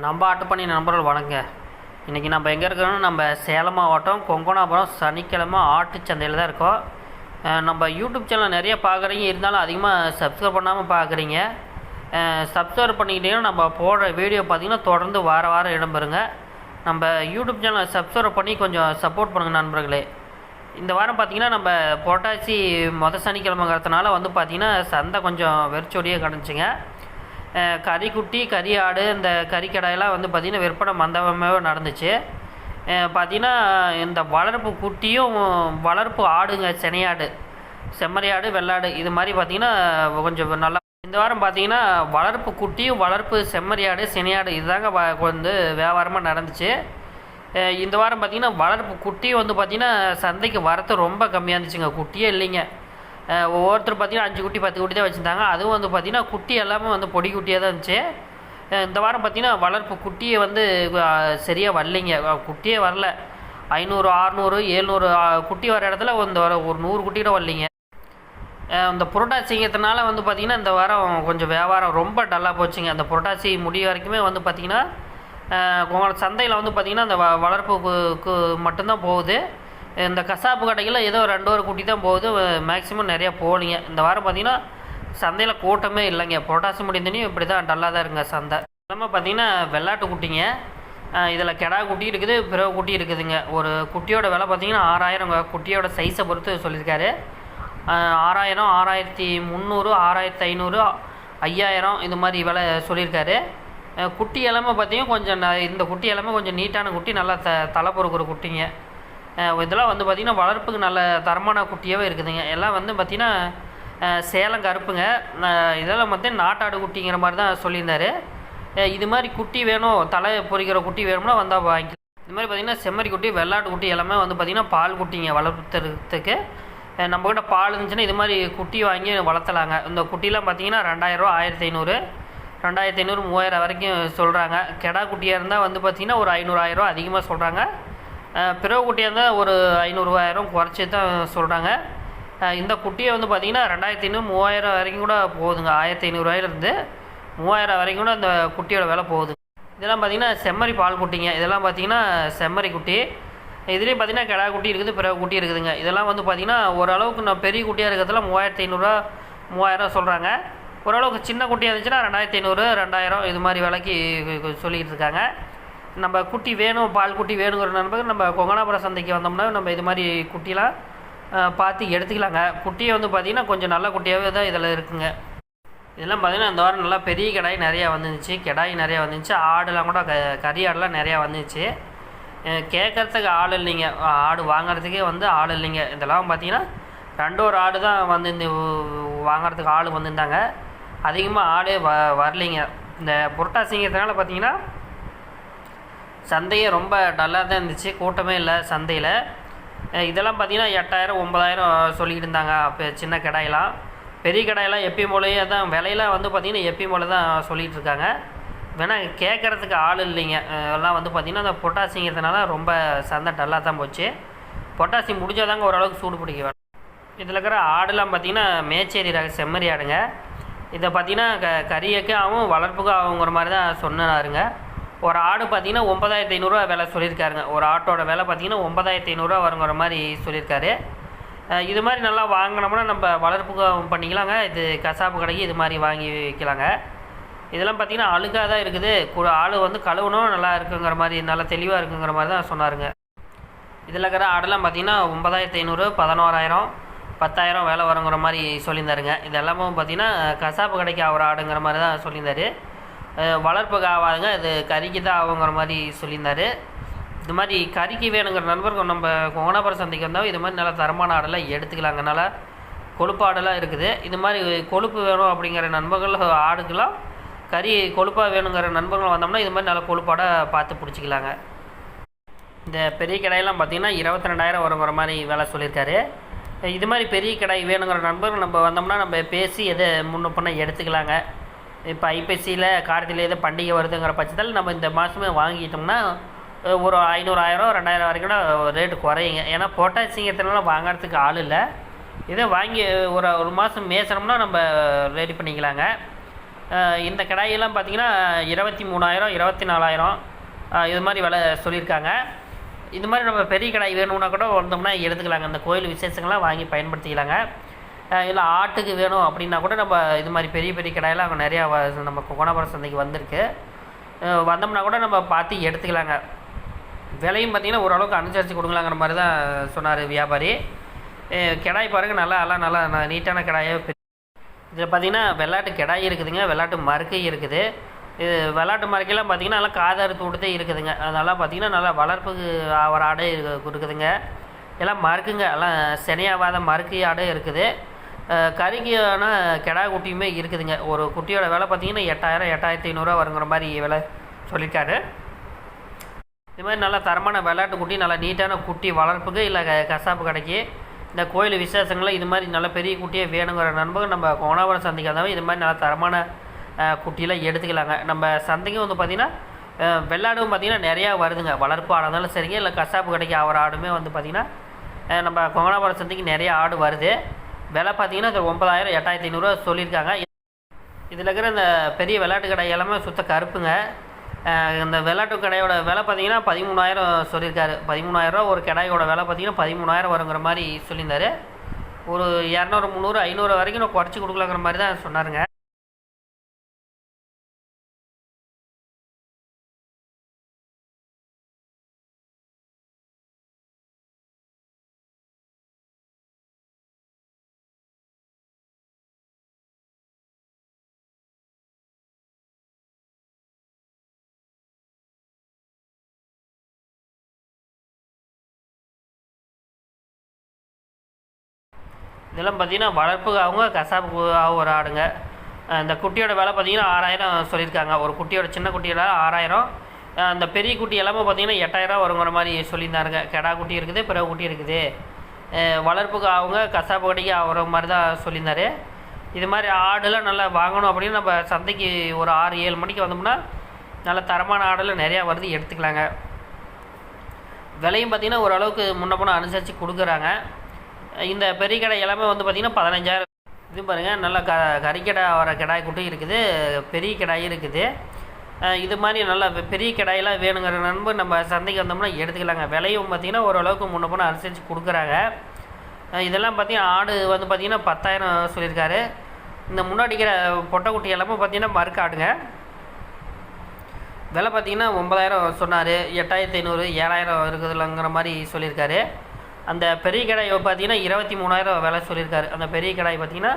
நம்ம அட்டப்பணி நண்பர்கள் வணங்க. இன்றைக்கி நம்ம எங்கே இருக்கிறோம்னா நம்ம சேலம் மாவட்டம் கொங்கோணாபுரம் சனிக்கிழமை ஆட்டு சந்தையில் தான் இருக்கோம். நம்ம யூடியூப் சேனல் நிறைய பார்க்குறீங்க இருந்தாலும் அதிகமாக சப்ஸ்கிரைப் பண்ணாமல் பார்க்குறீங்க சப்ஸ்கிரைப் பண்ணிக்கிட்டீங்கன்னா நம்ம போடுற வீடியோ பார்த்தீங்கன்னா தொடர்ந்து வார வாரம் இடம்பெறுங்க நம்ம யூடியூப் சேனலை சப்ஸ்கிரைப் பண்ணி கொஞ்சம் சப்போர்ட் பண்ணுங்கள் நண்பர்களே. இந்த வாரம் பார்த்தீங்கன்னா நம்ம புரட்டாசி மொதல் சனிக்கிழமைங்கிறதுனால வந்து பார்த்திங்கன்னா சந்தை கொஞ்சம் வெறிச்சோடியே கிடந்துச்சுங்க. கறிக்குட்டி கறி ஆடு இந்த கறிக்கடையெல்லாம் வந்து பார்த்திங்கன்னா விற்பனை மந்தமாகவே நடந்துச்சு. பார்த்திங்கன்னா பார்த்தீங்கன்னா இந்த வளர்ப்பு குட்டியும் வளர்ப்பு ஆடுங்க செனையாடு செம்மறியாடு வெள்ளாடு இது மாதிரி பார்த்திங்கன்னா கொஞ்சம் நல்லா இந்த வாரம் பார்த்தீங்கன்னா வளர்ப்பு குட்டியும் வளர்ப்பு செம்மறியாடு சினையாடு இதுதாங்க வ- வந்து வியாபாரமாக நடந்துச்சு. இந்த வாரம் பார்த்தீங்கன்னா வளர்ப்பு குட்டியும் வந்து பார்த்திங்கன்னா சந்தைக்கு வரத்து ரொம்ப கம்மியாக இருந்துச்சுங்க. குட்டியே இல்லைங்க. ஒவ்வொருத்தர் பார்த்தீங்கன்னா அஞ்சு குட்டி பத்து குட்டி தான் வச்சுருந்தாங்க. அதுவும் வந்து பார்த்திங்கன்னா குட்டி எல்லாமே வந்து பொடி குட்டியாக தான் இருந்துச்சு. இந்த வாரம் பார்த்தீங்கன்னா வளர்ப்பு குட்டியை வந்து சரியாக வரலைங்க. குட்டியே வரல. ஐநூறு ஆறுநூறு ஏழ்நூறு குட்டி வர இடத்துல இந்த வாரம் ஒரு நூறு குட்டி கூட வரலைங்க. இந்த புரட்டாசிங்கிறதுனால வந்து பார்த்திங்கன்னா இந்த வாரம் கொஞ்சம் வியாபாரம் ரொம்ப டல்லாக போச்சுங்க. அந்த புரட்டாசி முடிய வரைக்குமே வந்து பார்த்திங்கன்னா உங்களோட சந்தையில் வந்து பார்த்திங்கன்னா அந்த வ- வளர்ப்புக்கு மட்டும்தான் போகுது. இந்த கசாப்பு கடைகளில் ஏதோ ரெண்டு ஒரு குட்டி தான் போகுது. மேக்ஸிமம் நிறையா போகலிங்க இந்த வாரம் பார்த்திங்கன்னா சந்தையில் கூட்டமே இல்லைங்க. பொட்டாசி முடிந்தனையும் இப்படி தான் டல்லாக தான் இருங்க சந்தை. இல்லாமல் பார்த்திங்கன்னா வெள்ளாட்டு குட்டிங்க. இதில் கெடா குட்டி இருக்குது பிறகு குட்டி இருக்குதுங்க. ஒரு குட்டியோட விலை பார்த்திங்கன்னா ஆறாயிரம் குட்டியோட சைஸை பொறுத்து சொல்லியிருக்காரு. ஆறாயிரம் ஆறாயிரத்தி முந்நூறு ஆறாயிரத்தி ஐநூறு ஐயாயிரம் இந்த மாதிரி விலை சொல்லியிருக்காரு. குட்டி எல்லாமே பார்த்தீங்கன்னா கொஞ்சம் இந்த குட்டி எல்லாமே கொஞ்சம் நீட்டான குட்டி நல்லா த தலை பொறுக்கிற குட்டிங்க. இதெல்லாம் வந்து பார்த்திங்கன்னா வளர்ப்புக்கு நல்ல தரமான குட்டியாகவே இருக்குதுங்க. எல்லாம் வந்து பார்த்திங்கன்னா சேலம் கருப்புங்க. இதெல்லாம் வந்து நாட்டாடு குட்டிங்கிற மாதிரி தான் சொல்லியிருந்தாரு. இது மாதிரி குட்டி வேணும் தலை பொறிக்கிற குட்டி வேணும்னா வந்தால் வாங்கிக்கலாம் இது மாதிரி பார்த்திங்கன்னா செம்மறி குட்டி வெள்ளாட்டு குட்டி எல்லாமே வந்து பார்த்திங்கன்னா பால் குட்டிங்க வளர்த்துறதுக்கு. நம்மக்கிட்ட பால் இருந்துச்சுன்னா இது மாதிரி குட்டி வாங்கி வளர்த்தலாங்க. இந்த குட்டிலாம் பார்த்தீங்கன்னா ரெண்டாயிரரூவா ஆயிரத்தி ஐநூறு. ரெண்டாயிரத்தி ஐநூறு மூவாயிரம் வரைக்கும் சொல்கிறாங்க கெடா குட்டியாக இருந்தால் வந்து பார்த்திங்கன்னா ஒரு ஐநூறு ஆயிரம் அதிகமாக சொல்கிறாங்க பிறகு குட்டியாக இருந்தால் ஒரு ஐநூறுவாயிரம் குறைச்சி தான் சொல்கிறாங்க இந்த குட்டியை வந்து பார்த்திங்கன்னா ரெண்டாயிரத்தி ஐநூறு மூவாயிரம் வரைக்கும் கூட போகுதுங்க. ஆயிரத்தி ஐநூறுரூவாயிலிருந்து மூவாயிரம் வரைக்கும் கூட அந்த குட்டியோட விலை போகுது. இதெல்லாம் பார்த்தீங்கன்னா செம்மறி பால் குட்டிங்க. இதெல்லாம் பார்த்தீங்கன்னா செம்மறி குட்டி. இதுலேயும் பார்த்தீங்கன்னா கிடா குட்டி இருக்குது பிறகு குட்டி இருக்குதுங்க. இதெல்லாம் வந்து பார்த்தீங்கன்னா ஓரளவுக்கு நான் பெரிய குட்டியாக இருக்கிறதுல மூவாயிரத்தி ஐநூறுரூவா மூவாயிரம் சொல்கிறாங்க ஓரளவுக்கு சின்ன குட்டியாக இருந்துச்சுன்னா ரெண்டாயிரத்தி ஐநூறு ரெண்டாயிரம் இது மாதிரி விலைக்கு சொல்லிகிட்டு இருக்காங்க. நம்ம குட்டி வேணும் பால் குட்டி வேணுங்கிற நண்பர்கள் நம்ம கொங்கனாபுரம் சந்தைக்கு வந்தோம்னா நம்ம இது மாதிரி குட்டிலாம் பார்த்து எடுத்துக்கலாங்க. குட்டியை வந்து பார்த்திங்கன்னா கொஞ்சம் நல்ல குட்டியாகவே தான் இதில் இருக்குங்க. இதெல்லாம் பார்த்தீங்கன்னா இந்த வாரம் நல்லா பெரிய கிடாய் நிறையா வந்துருந்துச்சு. கிடாய் நிறையா வந்துருந்துச்சு. ஆடுலாம் கூட க கறி ஆடுலாம் நிறையா வந்துருச்சு கேட்குறதுக்கு ஆள் இல்லைங்க. ஆடு வாங்குறதுக்கே வந்து ஆள் இல்லைங்க. இதெல்லாம் பார்த்தீங்கன்னா ரெண்டு ஒரு ஆடு தான் வந்து இந்த வாங்குறதுக்கு ஆள் வந்திருந்தாங்க. அதிகமாக ஆடே வ வரலைங்க. இந்த புரட்டாசிங்கிறதுனால பார்த்தீங்கன்னா சந்தையே ரொம்ப டல்லாக தான் இருந்துச்சு. கூட்டமே இல்லை சந்தையில். இதெல்லாம் பார்த்தீங்கன்னா எட்டாயிரம் ஒம்பதாயிரம் சொல்லிக்கிட்டு இருந்தாங்க. அப்போ சின்ன கடாயெல்லாம். பெரிய கடாயெல்லாம் எப்பயும் போலயே தான் விலையெல்லாம் வந்து பார்த்திங்கன்னா எப்பயும் போல தான் சொல்லிகிட்டு இருக்காங்க. வேணால் கேட்குறதுக்கு ஆள் இல்லைங்க. எல்லாம் வந்து பார்த்திங்கன்னா அந்த பொட்டாசிங்கிறதுனால ரொம்ப சந்தை டல்லாக தான் போச்சு. பொட்டாசி முடிஞ்சாதாங்க ஓரளவுக்கு சூடு பிடிக்க வேணும். இதில் இருக்கிற ஆடுலாம் பார்த்திங்கன்னா மேச்சேரி ரக செம்மறி ஆடுங்க. இதை பார்த்திங்கன்னா க கறியக்கு ஆகும் வளர்ப்புக்கும் ஆகுங்கிற மாதிரி தான் சொன்னாருங்க. ஒரு ஆடு பார்த்தீங்கன்னா ஒன்பதாயிரத்தி ஐநூறுரூவா விலை சொல்லியிருக்காருங்க. ஒரு ஆட்டோட விலை பார்த்தீங்கன்னா ஒன்பதாயிரத்தி ஐநூறுரூவா வருங்கிற மாதிரி சொல்லியிருக்காரு. இது மாதிரி நல்லா வாங்கினோம்னா நம்ம வளர்ப்பு பண்ணிக்கலாங்க. இது கசாப்பு கடைக்கு இது மாதிரி வாங்கி வைக்கலாங்க. இதெல்லாம் பார்த்திங்கன்னா அழுக்காக தான் இருக்குது. ஆள் வந்து கழுவணும் நல்லா இருக்குங்கிற மாதிரி நல்லா தெளிவாக இருக்குங்கிற மாதிரி தான் சொன்னாருங்க. இதில் இருக்கிற ஆடெல்லாம் பார்த்தீங்கன்னா ஒன்பதாயிரத்தி ஐநூறு பதினோராயிரம் பத்தாயிரம் வேலை வருங்கிற மாதிரி சொல்லியிருந்தாருங்க. இதெல்லாமும் எல்லாமே பார்த்தீங்கன்னா கசாப்பு கடைக்கு ஆகிற ஆடுங்கிற மாதிரி தான் சொல்லியிருந்தாரு. வளர்ப்புக்கு ஆகாதுங்க இது கறிக்கு தான் ஆகுங்கிற மாதிரி சொல்லியிருந்தார். இது மாதிரி கறிக்கு வேணுங்கிற நண்பர்கள் நம்ம கோணாபுரம் சந்தைக்கு வந்தால் இது மாதிரி நல்லா தரமான ஆடெல்லாம் எடுத்துக்கலாங்க நல்லா கொழுப்பு ஆடெல்லாம் இருக்குது. இது மாதிரி கொழுப்பு வேணும் அப்படிங்கிற நண்பர்கள் ஆடுக்கெல்லாம் கறி கொழுப்பாக வேணுங்கிற நண்பர்கள் வந்தோம்னா இது மாதிரி நல்லா கொழுப்பாடை பார்த்து பிடிச்சிக்கலாங்க. இந்த பெரிய கடையெல்லாம் பார்த்திங்கன்னா இருபத்தி ரெண்டாயிரம் வருங்கிற மாதிரி வேலை சொல்லியிருக்காரு. இது மாதிரி பெரிய கடை வேணுங்கிற நண்பர்கள் நம்ம வந்தோம்னா நம்ம பேசி எதை முன்ன பண்ண எடுத்துக்கலாங்க. இப்போ ஐப்பசியில் கார்த்தியில் எது பண்டிகை வருதுங்கிற பட்சத்தில் நம்ம இந்த மாதமே வாங்கிட்டோம்னா ஒரு ஐநூறாயிரம் ரெண்டாயிரம் வரைக்கும் ரேட்டு குறையுங்க. ஏன்னா பொட்டாசிங்கத்தினால வாங்குறதுக்கு ஆள் இல்லை. இதை வாங்கி ஒரு ஒரு மாதம் மேய்ச்சனோம்னா நம்ம ரெடி பண்ணிக்கலாங்க. இந்த கடாயெல்லாம் பார்த்திங்கன்னா இருபத்தி மூணாயிரம் இருபத்தி நாலாயிரம் இது மாதிரி விலை சொல்லியிருக்காங்க. இது மாதிரி நம்ம பெரிய கடாய் வேணும்னா கூட வந்தோம்னா எடுத்துக்கலாங்க. அந்த கோயில் விசேஷங்கள்லாம் வாங்கி பயன்படுத்திக்கலாங்க. இல்லை ஆட்டுக்கு வேணும் அப்படின்னா கூட நம்ம இது மாதிரி பெரிய பெரிய கடாயெல்லாம் அங்கே நிறையா வ- நம்ம கோணாபுரம் சந்தைக்கு வந்திருக்கு. வந்தோம்னா கூட நம்ம பார்த்து எடுத்துக்கலாங்க. விலையும் பார்த்தீங்கன்னா ஓரளவுக்கு அனுசரித்து கொடுக்கலாங்கிற மாதிரி தான் சொன்னார் வியாபாரி. கிடாய் பாருங்கள் நல்லா எல்லாம் நல்லா நீட்டான கிடாயாக இதில் பார்த்தீங்கன்னா வெள்ளாட்டு கிடாய் இருக்குதுங்க வெள்ளாட்டு மறுக்கை இருக்குது. இது வெள்ளாட்டு மறுக்கையெல்லாம் பார்த்தீங்கன்னா நல்லா காதறுத்து விட்டுதே இருக்குதுங்க. அதெல்லாம் பார்த்தீங்கன்னா நல்லா வளர்ப்புக்கு ஆகிற ஆடே இருக்குதுங்க எல்லாம் மறுக்குங்க எல்லாம் செனையாவாத மறுக்கு ஆடும் இருக்குது. கருகியான கறிக்கான கிடா குட்டியுமே இருக்குதுங்க. ஒரு குட்டியோட விலை பார்த்தீங்கன்னா எட்டாயிரம் எட்டாயிரத்தி ஐநூறுரூவா வருங்கிற மாதிரி விலை சொல்லியிருக்காரு. இது மாதிரி நல்லா தரமான விளையாட்டு குட்டி நல்லா நீட்டான குட்டி வளர்ப்புக்கு இல்லை க கசாப்பு கடைக்கு. இந்த கோயில் விசேஷங்களில் இது மாதிரி நல்ல பெரிய குட்டியே வேணுங்கிற நண்பர்கள் நம்ம கோணாபுரம் சந்தைக்கு வந்தாலும் இது மாதிரி நல்ல தரமான குட்டியெல்லாம் எடுத்துக்கலாங்க. நம்ம சந்தைக்கும் வந்து பார்த்திங்கன்னா வெள்ளாடும் பார்த்திங்கன்னா நிறையா வருதுங்க. வளர்ப்பு ஆடாதாலும் சரிங்க இல்லை கசாப்பு கடைக்கு ஆகிற ஆடுமே வந்து பார்த்திங்கன்னா நம்ம கோணாபுரம் சந்தைக்கு நிறைய ஆடு வருது. விலை பார்த்தீங்கன்னா அது ஒன்பதாயிரம் எட்டாயிரத்தி ஐநூறுரூவா சொல்லியிருக்காங்க. இதில் இருக்கிற இந்த பெரிய விளையாட்டு கடை எல்லாமே சுத்த கருப்புங்க. இந்த விளையாட்டு கடையோட விலை பார்த்தீங்கன்னா பதிமூணாயிரம் சொல்லியிருக்காரு. பதிமூணாயிரரூவா ஒரு கடையோட விலை பார்த்தீங்கன்னா பதிமூணாயிரம் வருங்கிற மாதிரி சொல்லியிருந்தாரு. ஒரு இரநூறு முந்நூறு ஐநூறு வரைக்கும் நான் குறைச்சி கொடுக்கலங்கிற மாதிரி தான் சொன்னாருங்க. இதெல்லாம் பார்த்தீங்கன்னா வளர்ப்புக்காகவும் கசாப்பு ஒரு ஆடுங்க. இந்த குட்டியோட விலை பார்த்தீங்கன்னா ஆறாயிரம் சொல்லியிருக்காங்க. ஒரு குட்டியோட சின்ன குட்டியோட ஆறாயிரம். அந்த பெரிய குட்டி எல்லாமே பார்த்தீங்கன்னா எட்டாயிரம் வருங்கிற மாதிரி சொல்லியிருந்தாருங்க. கெடா குட்டி இருக்குது பிற குட்டி இருக்குது. வளர்ப்புக்கு அவங்க கசாப்பு கடைக்கு ஆகிற மாதிரி தான் சொல்லியிருந்தார். இது மாதிரி ஆடுலாம் நல்லா வாங்கணும் அப்படின்னு நம்ம சந்தைக்கு ஒரு ஆறு ஏழு மணிக்கு வந்தோம்னா நல்ல தரமான ஆடெல்லாம் நிறையா வருது எடுத்துக்கலாங்க. விலையும் பார்த்திங்கன்னா ஓரளவுக்கு முன்ன போனால் அனுசரித்து கொடுக்குறாங்க. இந்த பெரிய கடை எல்லாமே வந்து பார்த்திங்கன்னா பதினஞ்சாயிரம் இது பாருங்கள் நல்ல க கறிக்கடை வர கிடாய் குட்டி இருக்குது பெரிய கிடாயும் இருக்குது. இது மாதிரி நல்லா பெரிய கிடாயெல்லாம் வேணுங்கிற நண்பர் நம்ம சந்தைக்கு வந்தோம்னா எடுத்துக்கலாங்க. விலையும் பார்த்திங்கன்னா ஓரளவுக்கு முன்ன போன அனுசரித்து கொடுக்குறாங்க. இதெல்லாம் பார்த்திங்கன்னா ஆடு வந்து பார்த்திங்கன்னா பத்தாயிரம் சொல்லியிருக்காரு. இந்த முன்னாடிக்கிற பொட்டைக்குட்டி எல்லாமே பார்த்திங்கன்னா மறுக்க ஆடுங்க. விலை பார்த்தீங்கன்னா ஒன்பதாயிரம் சொன்னார். எட்டாயிரத்தி ஐநூறு ஏழாயிரம் இருக்குதுலங்கிற மாதிரி சொல்லியிருக்காரு. அந்த பெரிய கடாய் பார்த்தீங்கன்னா இருபத்தி மூணாயிரம் விலை சொல்லியிருக்காரு. அந்த பெரிய கடாய் பார்த்தீங்கன்னா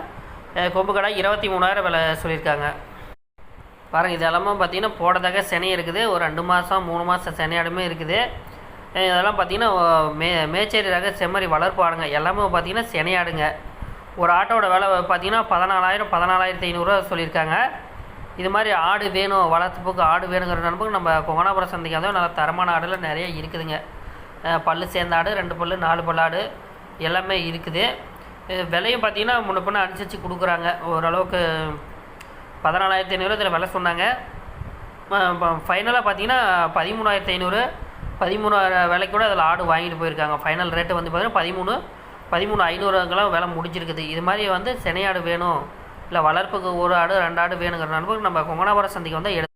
கொம்பு கடாய் இருபத்தி மூணாயிரம் விலை சொல்லியிருக்காங்க. பாருங்கள் இது பார்த்தீங்கன்னா போடதாக செனை இருக்குது. ஒரு ரெண்டு மாதம் மூணு மாதம் செனையாடுமே இருக்குது. இதெல்லாம் பார்த்தீங்கன்னா மே மேச்சேரி ரக செம்மறி வளர்ப்பாடுங்க எல்லாமே பார்த்தீங்கன்னா சினையாடுங்க. ஒரு ஆட்டோட விலை பார்த்தீங்கன்னா பதினாலாயிரம் பதினாலாயிரத்தி ஐநூறுரூவா சொல்லியிருக்காங்க. இது மாதிரி ஆடு வேணும் வளர்த்துப்புக்கு ஆடு வேணுங்கிற நண்பர்கள் நம்ம கொங்கனாபுரம் சந்தைக்கு வந்து நல்ல தரமான ஆடுலாம் நிறைய இருக்குதுங்க. பல் பல்லு சேர்ந்த ஆடு ரெண்டு பல்லு நாலு பல் ஆடு எல்லாமே இருக்குது. விலையும் பார்த்தீங்கன்னா முன்ன பின்ன அனுசரித்து கொடுக்குறாங்க. ஓரளவுக்கு பதினாலாயிரத்தி ஐநூறு இதில் விலை சொன்னாங்க. ஃபைனலாக பார்த்தீங்கன்னா பதிமூணாயிரத்தி ஐநூறு. பதிமூணாயிரம் விலைக்கு கூட அதில் ஆடு வாங்கிட்டு போயிருக்காங்க. ஃபைனல் ரேட்டு வந்து பார்த்தீங்கன்னா பதிமூணு பதிமூணு ஐநூறுங்கெல்லாம் விலை முடிஞ்சிருக்குது. இது மாதிரி வந்து செனையாடு வேணும். இல்லை வளர்ப்புக்கு ஒரு ஆடு ரெண்டு ஆடு வேணுங்கிற நண்பர்கள் நம்ம கொங்கனாபுரம் சந்தைக்கு வந்து எடு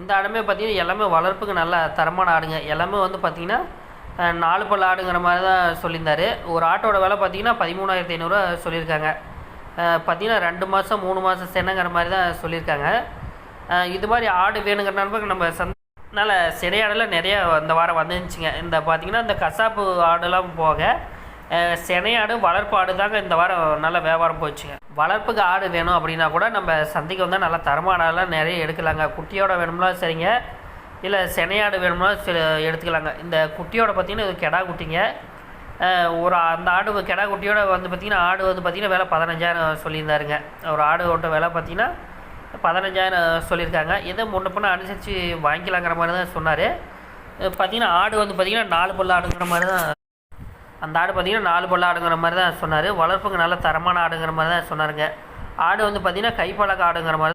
இந்த ஆடுமே பார்த்திங்கன்னா எல்லாமே வளர்ப்புக்கு நல்ல தரமான ஆடுங்க. எல்லாமே வந்து பார்த்திங்கன்னா நாலு பல் ஆடுங்கிற மாதிரி தான் சொல்லியிருந்தார். ஒரு ஆட்டோட விலை பார்த்தீங்கன்னா பதிமூணாயிரத்தி ஐநூறுரூவா சொல்லியிருக்காங்க. பார்த்திங்கன்னா பார்த்தீங்கன்னா ரெண்டு மாதம் மூணு மாதம் சென்னங்கிற மாதிரி தான் சொல்லியிருக்காங்க. இது மாதிரி ஆடு வேணுங்கிற நண்பர்கள் நம்ம சந்த நல்ல சிறையாடெல்லாம் நிறையா இந்த வாரம் வந்துருந்துச்சுங்க. இந்த பார்த்தீங்கன்னா இந்த கசாப்பு ஆடுலாம் போக அஹ், சினையாடு வளர்ப்பு ஆடு தாங்க இந்த வாரம் நல்ல வியாபாரம் போச்சுங்க. வளர்ப்புக்கு ஆடு வேணும் அப்படின்னா கூட நம்ம சந்தைக்கு வந்தால் நல்லா தரமான ஆடெல்லாம் நிறைய எடுக்கலாங்க. குட்டியோட வேணும்னா சரிங்க. இல்லை செனையாடு வேணும்னா சில எடுத்துக்கலாங்க. இந்த குட்டியோட பார்த்திங்கன்னா இது கெடா குட்டிங்க. ஒரு அந்த ஆடு கெடா குட்டியோட வந்து பார்த்திங்கன்னா ஆடு வந்து பார்த்திங்கன்னா விலை பதினஞ்சாயிரம் சொல்லியிருந்தாருங்க. ஒரு ஆடு ஓட்ட விலை பார்த்திங்கன்னா பதினஞ்சாயிரம் சொல்லியிருக்காங்க. எதை முன்ன பின்ன அனுசரித்து வாங்கிக்கலாங்கிற மாதிரி தான் சொன்னார். பார்த்திங்கன்னா ஆடு வந்து பார்த்திங்கன்னா நாலு பல்லு ஆடுங்கிற மாதிரி தான் அந்த ஆடு பார்த்தீங்கன்னா நாலு பல்லு ஆடுங்கிற மாதிரி தான் சொன்னார். வளர்ப்புக்கு நல்ல தரமான ஆடுங்கிற மாதிரி தான் சொன்னாருங்க. ஆடு வந்து பார்த்திங்கன்னா கைப்பழக்க ஆடுங்கிற மாதிரி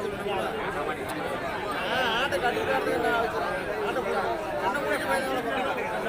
வரணும் வரணும் வரணும்